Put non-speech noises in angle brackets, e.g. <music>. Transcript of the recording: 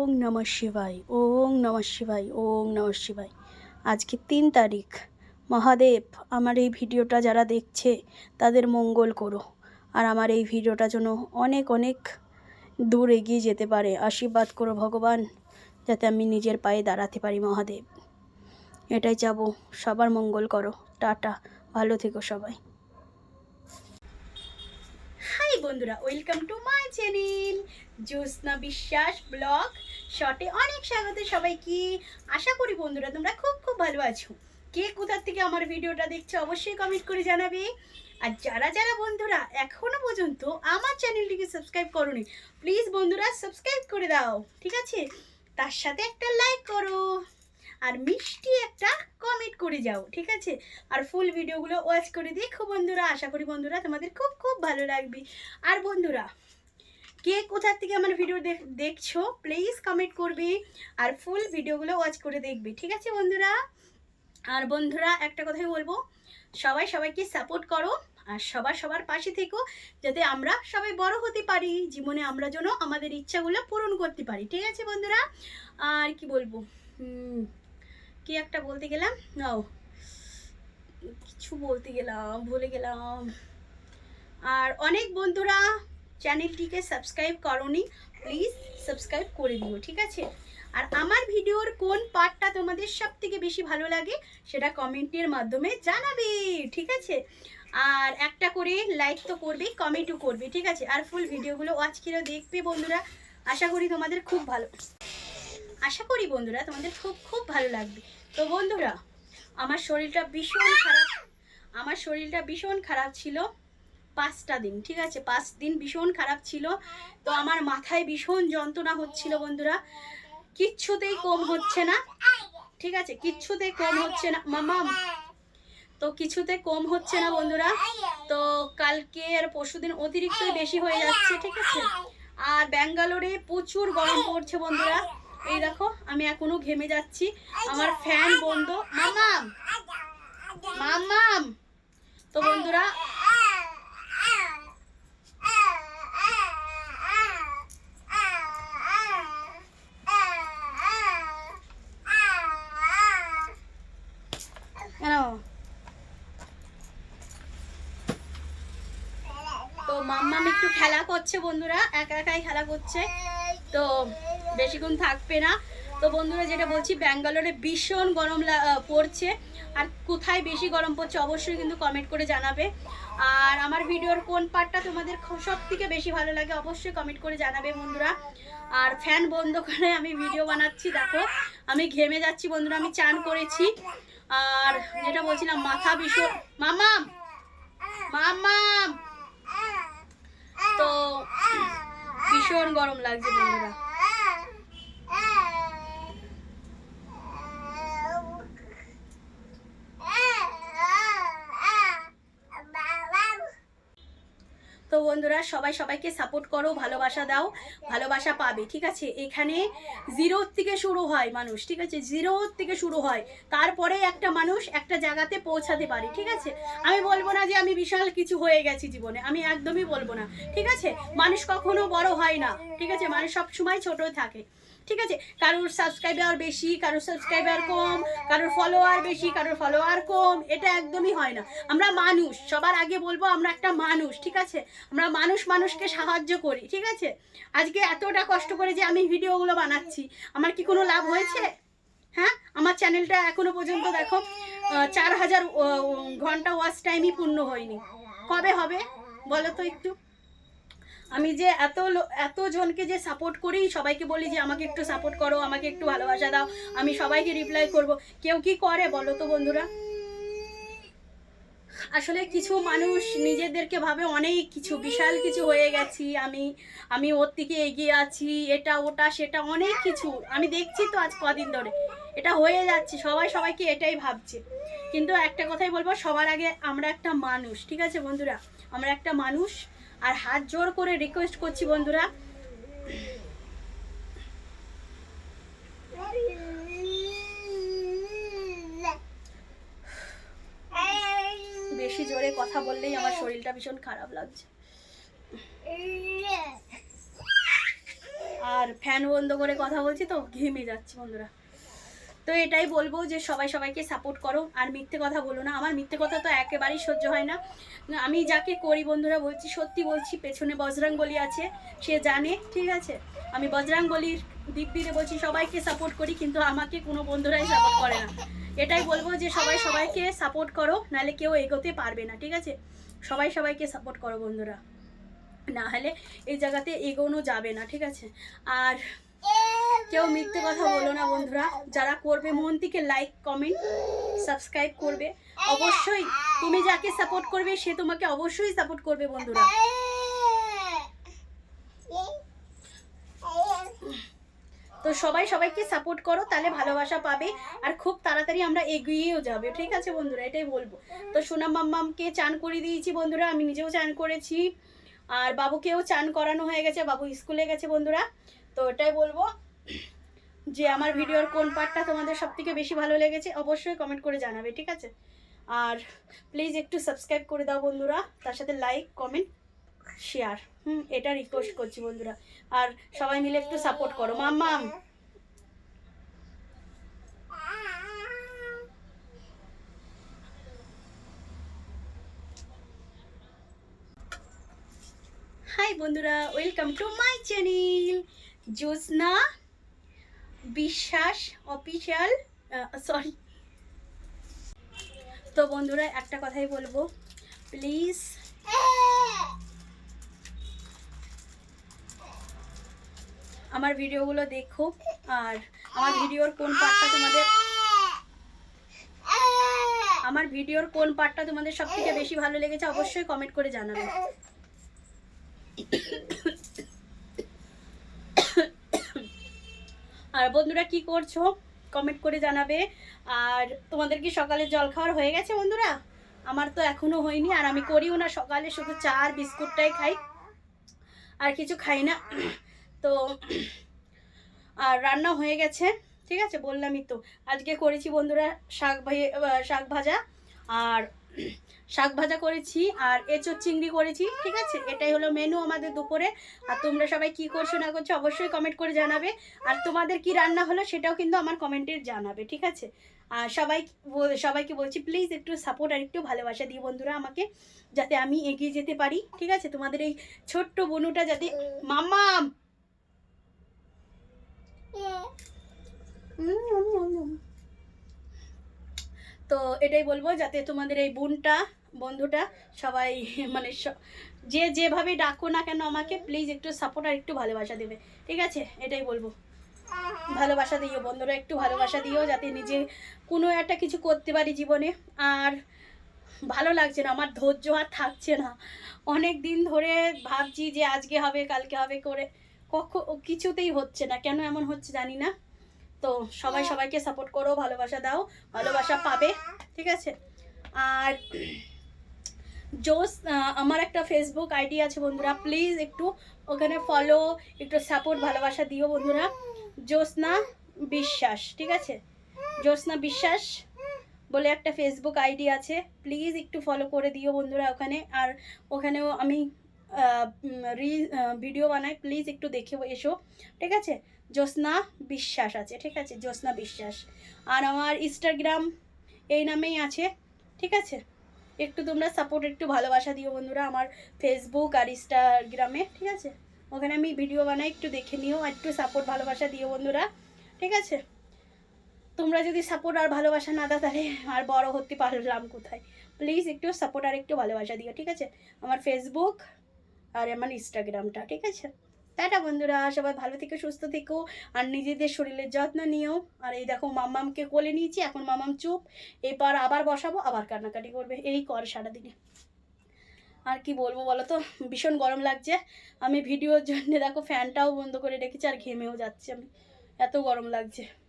ওং নম শিবাই ওং নম শিবাই ওং নম শিবাই আজকে তিন তারিখ। মহাদেব, আমার এই ভিডিওটা যারা দেখছে, তাদের মঙ্গল করো। আর আমার এই ভিডিওটা যেন অনেক অনেক দূর এগিয়ে যেতে পারে। আশীর্বাদ করো ভগবান, যাতে আমি নিজের পায়ে দাঁড়াতে পারি মহাদেব। এটাই চাবো। সবার মঙ্গল করো। টাটা। ভালো থেকো সবাই। হাই বন্ধুরা welcome to my channel Jyotsna Biswas vlog শটে অনেক স্বাগত সবাইকে। আশা করি বন্ধুরা তোমরা খুব খুব ভালো আছো। কে কোথার থেকে আমার ভিডিওটা দেখছ অবশ্যই কমেন্ট করে জানাবে। আর যারা যারা বন্ধুরা এখনও পর্যন্ত আমার চ্যানেলটিকে সাবস্ক্রাইব করোনি প্লিজ বন্ধুরা সাবস্ক্রাইব করে দাও, ঠিক আছে? তার সাথে একটা লাইক করো। আর মিষ্টি একটা কমেন্ট করে যাও, ঠিক আছে? আর ফুল ভিডিওগুলো ওয়াচ করে দেখো বন্ধুরা, আশা করি বন্ধুরা তোমাদের খুব খুব ভালো লাগবে। আর বন্ধুরা, কে কোথার থেকে আমার ভিডিও দেখ- দেখছ প্লিজ কমেন্ট করবে আর ফুল ভিডিওগুলো ওয়াচ করে দেখবে, ঠিক আছে বন্ধুরা? আর বন্ধুরা, একটা কথাই বলব, সবাই সবাইকে সাপোর্ট করো আর সবার সবার পাশে থেকো, যাতে আমরা সবাই বড় হতে পারি, জীবনে আমরা যেন আমাদের ইচ্ছাগুলো পূরণ করতে পারি, ঠিক আছে বন্ধুরা? আর কি বলব? কি একটা বলতে গেলাম? ও কিছু বলতে গেলাম, ভুলে গেলাম। আর অনেক বন্ধুরা চ্যানেলটিকে সাবস্ক্রাইব করনি, প্লিজ সাবস্ক্রাইব করে দিও, ঠিক আছে? আর আমার ভিডিওর কোন পার্টটা তোমাদের সব থেকে বেশি ভালো লাগে, সেটা কমেন্টের মাধ্যমে জানাবে, ঠিক আছে? আর একটা করে লাইক তো করবে কমেন্টও করবে, ঠিক আছে? আর ফুল ভিডিওগুলো করে দেখবে বন্ধুরা। আশা করি তোমাদের খুব ভালো আশা করি বন্ধুরা তোমাদের খুব খুব ভালো লাগবে। তো বন্ধুরা, আমার শরীরটা ভীষণ খারাপ। আমার শরীরটা ভীষণ খারাপ ছিল পাঁচটা দিন, ঠিক আছে? পাঁচ দিন ভীষণ খারাপ ছিল। তো আমার মাথায় ভীষণ যন্ত্রণা হচ্ছিল বন্ধুরা। কিচ্ছুতেই কম হচ্ছে না, ঠিক আছে? কিচ্ছুতে কম হচ্ছে না। মামাম তো কিছুতে কম হচ্ছে না বন্ধুরা। তো কালকে আর পরশুদিন অতিরিক্তই বেশি হয়ে যাচ্ছে, ঠিক আছে? আর ব্যাঙ্গালোরে প্রচুর গরম পড়ছে বন্ধুরা। এই দেখো, আমি এখনও ঘেমে যাচ্ছি। আমার ফ্যান বন্ধ। মামাম মামাম তো বন্ধুরা তো মাম্মাম একটু খেলা করছে বন্ধুরা, একা একাই খেলা করছে। তো বেশিক্ষণ থাকবে না। তো বন্ধুরা যেটা বলছি, ব্যাঙ্গালোরে ভীষণ গরম পড়ছে। আর কোথায় বেশি গরম পড়ছে অবশ্যই কিন্তু কমেন্ট করে জানাবে। আর আমার ভিডিওর কোন পার্টটা তোমাদের সব থেকে বেশি ভালো লাগে অবশ্যই কমেন্ট করে জানাবে বন্ধুরা। আর ফ্যান বন্ধ করে আমি ভিডিও বানাচ্ছি, দেখো। আমি ঘেমে যাচ্ছি বন্ধুরা, আমি চান করেছি। আর যেটা বলছিলাম, মাথা ভীষণ মামাম মামাম তো ভীষণ গরম লাগছে বন্ধুরা। বন্ধুরা, সবাই সবাইকে সাপোর্ট করো, ভালোবাসা দাও, ভালোবাসা পাবে, ঠিক আছে? এখানে জিরোর থেকে শুরু হয় মানুষ, ঠিক আছে? জিরোর থেকে শুরু হয়, তারপরে একটা মানুষ একটা জায়গাতে পৌঁছাতে পারে, ঠিক আছে? আমি বলব না যে আমি বিশাল কিছু হয়ে গেছি জীবনে, আমি একদমই বলব না, ঠিক আছে? মানুষ কখনো বড় হয় না, ঠিক আছে? মানুষ সবসময় ছোট থাকে। ঠিক আছে? কারোর সাবস্ক্রাইবার বেশি, কারোর সাবস্ক্রাইবার কম, কারোর ফলোয়ার বেশি, কারোর ফলোয়ার কম, এটা একদমই হয় না। আমরা মানুষ, সবার আগে বলব আমরা একটা মানুষ, ঠিক আছে? আমরা মানুষ মানুষকে সাহায্য করি, ঠিক আছে? আজকে এতটা কষ্ট করে যে আমি ভিডিওগুলো বানাচ্ছি, আমার কি কোনো লাভ হয়েছে? হ্যাঁ? আমার চ্যানেলটা এখনও পর্যন্ত দেখো চার হাজার ঘণ্টা ওয়াচ টাইমই পূর্ণ হয়নি। কবে হবে? বলো তো একটু। আমি যে এত এত জনকে যে সাপোর্ট করি, সবাইকে বলি যে আমাকে একটু সাপোর্ট করো, আমাকে একটু ভালোবাসা দাও। আমি সবাইকে রিপ্লাই করব। কেউ কি করে বলো তো বন্ধুরা? আসলে কিছু মানুষ নিজেদেরকে ভাবে অনেক কিছু, বিশাল কিছু হয়ে গেছি আমি। আমি ওর থেকে এগিয়ে আছি, এটা, ওটা, সেটা, অনেক কিছু। আমি দেখছি তো আজ কদিন ধরে। এটা হয়ে যাচ্ছে, সবাই সবাইকে এটাই ভাবছে। কিন্তু একটা কথাই বলব, সবার আগে আমরা একটা মানুষ, ঠিক আছে বন্ধুরা? আমরা একটা মানুষ আর হাত জোর করে রিকোয়েস্ট করছি বন্ধুরা। বেশি জোরে কথা বললেই আমার শরীরটা ভীষণ খারাপ লাগছে। আর ফ্যান বন্ধ করে কথা বলছি তো, ঘেমে যাচ্ছে বন্ধুরা। তো এটাই বলব যে সবাই সবাইকে সাপোর্ট করো। আর মিথ্যে কথা বলো না। আমার মিথ্যে কথা তো একেবারেই সহ্য হয় না। আমি যাকে করি বন্ধুরা বলছি, সত্যি বলছি, পেছনে বজরাং বলি আছে, সে জানে, ঠিক আছে? আমি বজরাং বলির দিব্যিতে বলছি, সবাইকে সাপোর্ট করি, কিন্তু আমাকে কোনো বন্ধুরাই সাপোর্ট করে না। এটাই বলব যে সবাই সবাইকে সাপোর্ট করো, নাহলে কেউ এগোতে পারবে না, ঠিক আছে? সবাই সবাইকে সাপোর্ট করো বন্ধুরা। না হলে এই জায়গাতে এগোনো যাবে না, ঠিক আছে? আর কেউ মিথ্যে কথা বলো না বন্ধুরা। যারা করবে, মন থেকে লাইক কমেন্ট সাবস্ক্রাইব করবে। অবশ্যই তুমি যাকে সাপোর্ট করবে, সে তোমাকে অবশ্যই সাপোর্ট করবে বন্ধুরা। তো সবাই সবাইকে সাপোর্ট করো, তাহলে ভালোবাসা পাবে আর খুব তাড়াতাড়ি আমরা এগিয়েও যাবে, ঠিক আছে বন্ধুরা? এটাই বলব। তো সোনাম মাম্মামকে চান করে দিয়েছি বন্ধুরা, আমি নিজেও চান করেছি। আর বাবুকেও চান করানো হয়ে গেছে, বাবু স্কুলে গেছে বন্ধুরা। তো এটাই বলব যে আমার ভিডিওর কোন পার্টটা তোমাদের সব থেকে বেশি ভালো লেগেছে অবশ্যই কমেন্ট করে জানাবে, ঠিক আছে? আর প্লিজ একটু সাবস্ক্রাইব করে দাও বন্ধুরা, তার সাথে লাইক কমেন্ট শেয়ার হুম, এটা রিকোয়েস্ট করছি বন্ধুরা। আর সবাই মিলে একটু সাপোর্ট করো। মাম্মাম হাই বন্ধুরা welcome to my channel Jyotsna Biswas official sorry তো বন্ধুরা, একটা কথাই বলব। প্লিজ আমার ভিডিওগুলো দেখো, আর আমার ভিডিওর কোন পার্টটা তোমাদের আমার ভিডিওর কোন পার্টটা তোমাদের সব থেকে বেশি ভালো লেগেছে, অবশ্যই কমেন্ট করে জানাবে। আর বন্ধুরা কি করছ? কমেন্ট করে জানাবে। আর তোমাদের কি সকালে জল খাওয়ার হয়ে গেছে বন্ধুরা? আমার তো এখনও হয়নি, আর আমি করিও না সকালে, শুধু চা আর বিস্কুটটাই খাই। আর কিছু খাই না। তো, আর রান্না হয়ে গেছে, ঠিক আছে? বললামই তো। আজকে করেছি বন্ধুরা শাক ভাই- শাক ভাজা। আর শাক ভাজা করেছি আর এঁচোর চিংড়ি করেছি ঠিক আছে? এটাই হলো মেনু আমাদের দুপুরে। আর তোমরা সবাই কি করছ না করছ অবশ্যই কমেন্ট করে জানাবে। আর তোমাদের কি রান্না হলো সেটাও কিন্তু আমার কমেন্টে জানাবে ঠিক আছে? আর সবাই সবাইকে বলছি প্লিজ একটু সাপোর্ট আর একটু ভালোবাসা দিও বন্ধুরা আমাকে যাতে আমি এগিয়ে যেতে পারি ঠিক আছে? তোমাদের এই ছোট্ট বনুটা যাতে মাম্মাম তো এটাই বলব যাতে তোমাদের এই বোনটা, বন্ধুটা সবাই <laughs> মানে যে যেভাবে ডাকো না কেন আমাকে প্লিজ একটু সাপোর্ট আর একটু ভালোবাসা দেবে। ঠিক আছে? এটাই বলব। ভালোবাসা দিও, বন্ধুরা একটু ভালোবাসা দিও যাতে নিজে কোনো একটা কিছু করতে পারি জীবনে। আর ভালো লাগছে না, আমার ধৈর্য আর থাকছে না। অনেক দিন ধরে ভাবছি যে আজকে হবে, কালকে হবে করে। কখ কিছুতেই হচ্ছে না। কেন এমন হচ্ছে জানি না। তো সবাই সবাইকে সাপোর্ট করো ভালোবাসা দাও ভালোবাসা পাবে ঠিক আছে? আর জোস আমার একটা ফেসবুক আইডি আছে বন্ধুরা প্লিজ একটু ওখানে ফলো একটু সাপোর্ট ভালোবাসা দিও বন্ধুরা। জ্যোৎস্না বিশ্বাস ঠিক আছে? জ্যোৎস্না বিশ্বাস বলে একটা ফেসবুক আইডি আছে প্লিজ একটু ফলো করে দিও বন্ধুরা ওখানে। আর ওখানেও আমি রি ভিডিও বানাই প্লিজ একটু দেখে এসো, ঠিক আছে? জ্যোৎস্না বিশ্বাস আছে, ঠিক আছে? জ্যোৎস্না বিশ্বাস। আর আমার ইনস্টাগ্রাম এই নামেই আছে, ঠিক আছে? একটু তোমরা সাপোর্ট একটু ভালোবাসা দিও বন্ধুরা আমার ফেসবুক আর ইনস্টাগ্রামে ঠিক আছে? ওখানে আমি ভিডিও বানাই, একটু দেখে নিও একটু সাপোর্ট ভালোবাসা দিও বন্ধুরা, ঠিক আছে? তোমরা যদি সাপোর্ট আর ভালোবাসা না দাও, তাহলে আর বড় হতে পারলাম কোথায়? প্লিজ একটু সাপোর্ট আর একটু ভালোবাসা দিও, ঠিক আছে? আমার ফেসবুক আর আমার ইনস্টাগ্রামটা ঠিক আছে? টাটা বন্ধুরা, সবাই ভালো থেকো, সুস্থ থেকো, আর নিজেদের শরীরের যত্ন নিও। আর এই দেখো মাম্মামকে কোলে নিয়েছি, এখন মাম্মাম চুপ। এরপর আবার বসাবো, আবার কান্নাকাটি করবে, এই কর সারাদিনে। আর কি বলব বলো তো, ভীষণ গরম লাগছে। আমি ভিডিওর জন্য দেখো ফ্যানটাও বন্ধ করে রেখেছি, আর ঘেমেও যাচ্ছি আমি। এত গরম লাগছে।